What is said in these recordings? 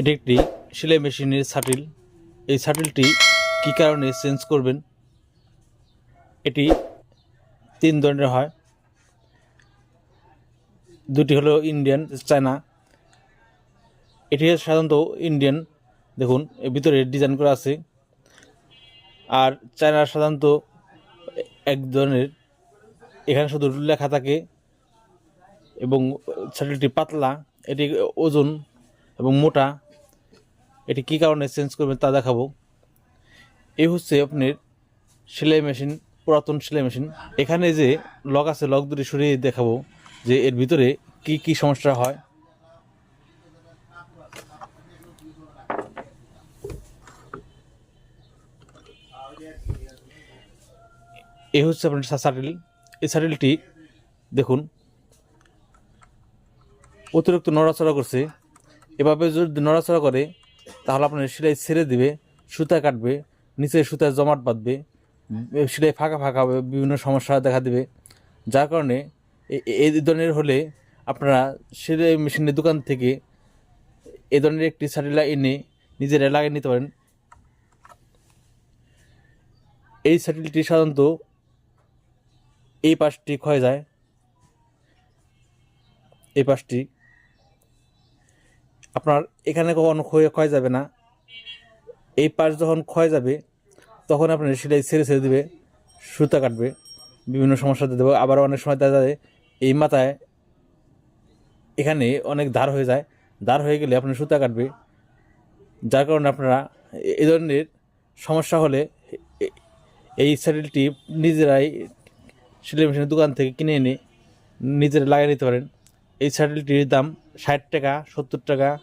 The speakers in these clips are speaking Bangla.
এটি একটি সেলাই মেশিনের শাটিল। এই শাটিলটি কী কারণে চেঞ্জ করবেন? এটি তিন ধরনের হয়। দুটি হলো ইন্ডিয়ান চায়না এটি সাধারণত ইন্ডিয়ান দেখুন, এর ভিতরে ডিজাইন করা আছে। আর চায়না সাধারণত এক ধরনের, এখানে শুধু লেখা থাকে এবং শাটিলটি পাতলা, এটি ওজন এবং মোটা। এটি কী কারণে চেঞ্জ করবেন তা দেখাবো। এই হচ্ছে আপনার সেলাই মেশিন পুরাতন সেলাই মেশিন এখানে যে লক আছে লক দুটি সরিয়ে দেখাবো যে এর ভিতরে কি কি সমস্যা হয়। এই হচ্ছে আপনার শাটিল এই শাটিলটি দেখুন, অতিরিক্ত নড়াচড়া করছে। এভাবে যদি নড়াচড়া করে তাহলে আপনার সেলাই ছেড়ে দিবে সুতা কাটবে নিচে সুতায় জমাট বাঁধবে সেলাই ফাঁকা ফাঁকা হবে বিভিন্ন সমস্যা দেখা দেবে। যার কারণে এই ধরনের হলে আপনারা সেলাই মেশিনের দোকান থেকে এ ধরনের একটি শাটিলা এনে নিজেরা লাগিয়ে নিতে পারেন। এই শাটিলটি সাধারণত এই পাশটি ক্ষয় যায়। এই পাশটি আপনার এখানে কখনো ক্ষয় ক্ষয় যাবে না। এই পাশ যখন ক্ষয় যাবে, তখন আপনার সেলাই ছেড়ে ছেড়ে দেবে, সুতা কাটবে, বিভিন্ন সমস্যা দেবে। আবার অনেক সময় দেখা যায়, এই মাথায় এখানে অনেক ধার হয়ে যায়। ধার হয়ে গেলে আপনার সুতা কাটবে। যার কারণে আপনারা এই ধরনের সমস্যা হলে এই স্যাটেলটি নিজেরাই সেলাই মেশিনের দোকান থেকে কিনে এনে নিজেরা লাগিয়ে নিতে পারেন। এই স্যাটেলটির দাম ষাট টাকা, সত্তর টাকা,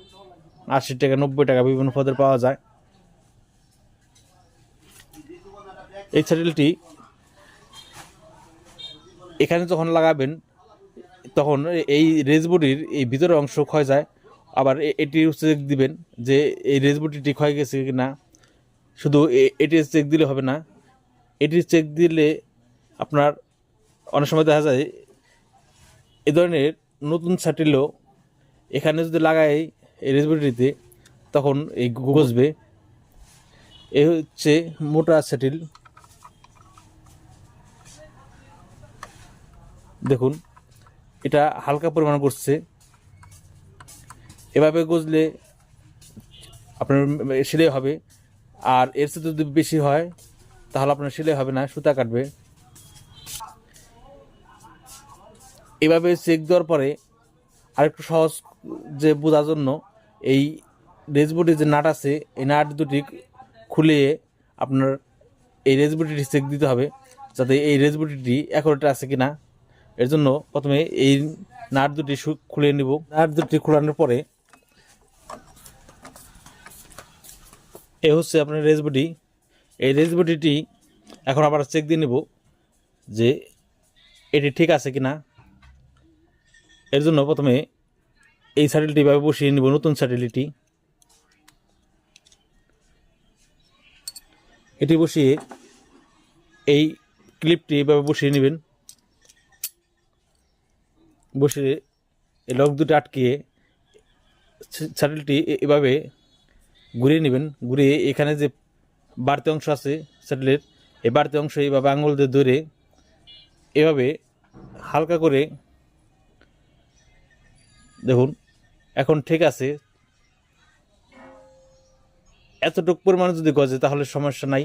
আশি টাকা, নব্বই টাকা বিভিন্ন পদের পাওয়া যায়। এই স্যাটেলটি এখানে যখন লাগাবেন, তখন এই রেজবুটির এই ভিতরের অংশ ক্ষয় যায়। আবার এ- এটির চেক দিবেন যে এই রেজবুটিটি ক্ষয় গেছে কি না শুধু এ- এটির চেক দিলে হবে না এটির চেক দিলে আপনার অনেক সময় দেখা যায়, এ ধরনের নতুন স্যাটেলও এখানে যদি লাগাই এই রেসপিরেটরিতে তখন এই গজবে। এ হচ্ছে মোটা স্যাটেল দেখুন, এটা হালকা পরিমাণ করছে এভাবে গজলে আপনার সেলাই হবে। আর এর সাথে যদি বেশি হয়, তাহলে আপনার সেলাই হবে না, সুতা কাটবে। এভাবে চেক দেওয়ার পরে আরেকটু সহজ যে বোঝার জন্য এই রেজবুটির যে নাট আছে, এই নাট দুটি খুলে আপনার এই রেজবুটিটি চেক দিতে হবে যাতে এই রেজবুটিটি অ্যাকোরেট আছে কি না এর জন্য প্রথমে এই নাট দুটি খুলে নিব। নাট দুটি খোলানোর পরে এ হচ্ছে আপনার রেজবুটি এই রেজবুটিটি এখন আবার চেক দিয়ে নেব যে এটি ঠিক আছে কি না এর জন্য প্রথমে এই স্যাটেলটি এভাবে বসিয়ে নিব, নতুন স্যাটেলিটি এটি বসিয়ে এই ক্লিপটি এভাবে বসিয়ে নেবেন। বসিয়ে এই লক দুটো আটকিয়ে স্যাটেলটি এভাবে ঘুরিয়ে নেবেন। ঘুরিয়ে এখানে যে বাড়তি অংশ আছে স্যাটেলের এই বাড়তি অংশ এইভাবে আঙুল দিয়ে ধরে এভাবে হালকা করে দেখুন, এখন ঠিক আছে। এতটুকু পরিমাণে যদি গজে, তাহলে সমস্যা নাই।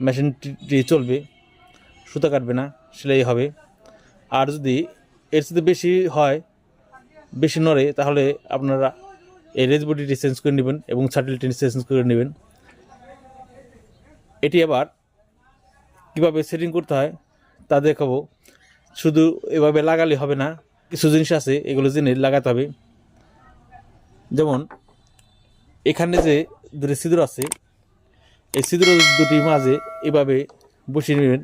মেশিনটি চলবে, সুতা কাটবে না সেলাই হবে। আর যদি এর সাথে বেশি হয়, বেশি নড়ে, তাহলে আপনারা এই রেজবডিটি চেঞ্জ করে নেবেন এবং শাটেলটি চেঞ্জ করে নেবেন। এটি আবার কীভাবে সেটিং করতে হয়, তা দেখাবো। শুধু এভাবে লাগালে হবে না কিছু জিনিস আছে, এগুলো জেনে লাগাতে হবে। যেমন, এখানে যে দুটি ছিদ্র আছে, এই ছিদ্র দুটির মাঝে এভাবে বসিয়ে নেবেন।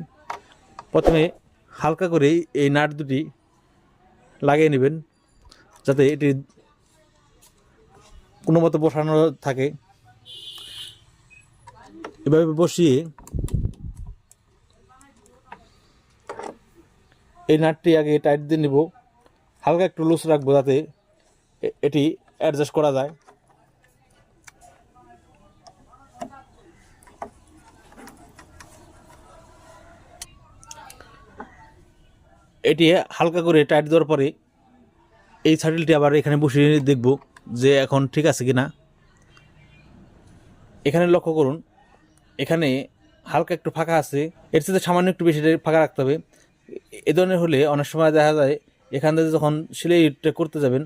প্রথমে হালকা করে এই নাট দুটি লাগিয়ে নেবেন, যাতে এটি কোনো মতো বসানো থাকে। এভাবে বসিয়ে এই নাটটি আগে টাইট দিয়ে নিব। হালকা একটু লুজ রাখব যাতে এটি অ্যাডজাস্ট করা যায়। এটি হালকা করে টাইট দেওয়ার পরে এই সাইডেলটি আবার এখানে বসিয়ে দেখব যে এখন ঠিক আছে কিনা। এখানে লক্ষ্য করুন, এখানে হালকা একটু ফাঁকা আছে। এর সাথে সামান্য একটু বেশি ফাঁকা রাখতে হবে। এ ধরনের হলে অনেক সময় দেখা যায় এখান থেকে যখন সিলাইটা করতে যাবেন,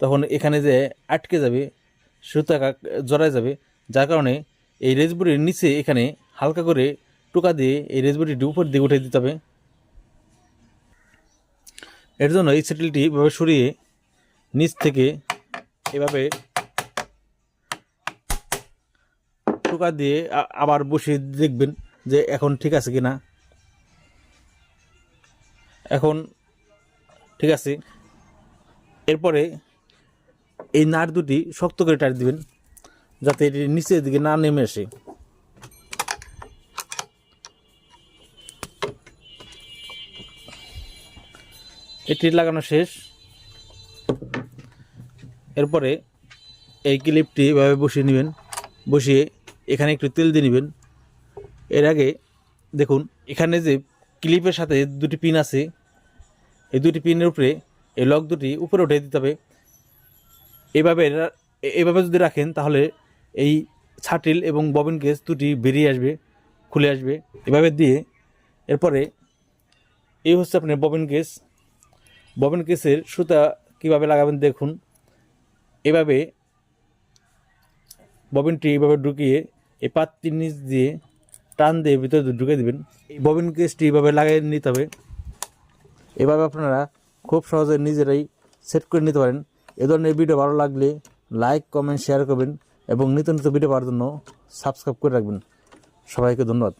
তখন এখানে যে আটকে যাবে, সুতা জড়ায় যাবে, যার কারণে এই রেজবুরির নিচে এখানে হালকা করে টোকা দিয়ে এই রেজবুরিটি উপর দিকে উঠে দিতে হবে। এর জন্য এই সেটেলটি এভাবে সরিয়ে নিচ থেকে এভাবে টোকা দিয়ে আবার বসিয়ে দেখবেন যে এখন ঠিক আছে কি না এখন ঠিক আছে? এরপরে এই নাট দুটি শক্ত করে টাইট দিবেন, যাতে এটি নিচের দিকে না নেমে আসে। এটি লাগানো শেষ। এরপরে এই ক্লিপটি এভাবে বসিয়ে নেবেন, বসিয়ে এখানে একটু তেল দিয়ে নেবেন। এর আগে দেখুন, এখানে যে ক্লিপের সাথে দুটি পিন আছে এই দুটি পিনের উপরে, এই লক দুটি উপরে উঠে দিতে হবে। এভাবে এভাবে যদি রাখেন, তাহলে এই ছাটিল এবং ববিন কেস দুটি বেরিয়ে আসবে, খুলে আসবে। এভাবে দিয়ে এরপরে এই হচ্ছে আপনার ববিন কেস ববিন কেসের সুতা কীভাবে লাগাবেন দেখুন। এভাবে ববিনটি এভাবে ঢুকিয়ে এই পাত্রির নিচ দিয়ে টান দিয়ে ভিতরে ঢুকে দিবেন। এই ববিন কেসটি এভাবে লাগিয়ে নিতে হবে। এভাবে আপনারা খুব সহজে নিজেরাই সেট করে নিতে পারেন। এ ধরনের ভিডিও ভালো লাগলে লাইক কমেন্ট শেয়ার করবেন এবং নিত্য নিত্য ভিডিও পাওয়ার জন্য সাবস্ক্রাইব করে রাখবেন। সবাইকে ধন্যবাদ।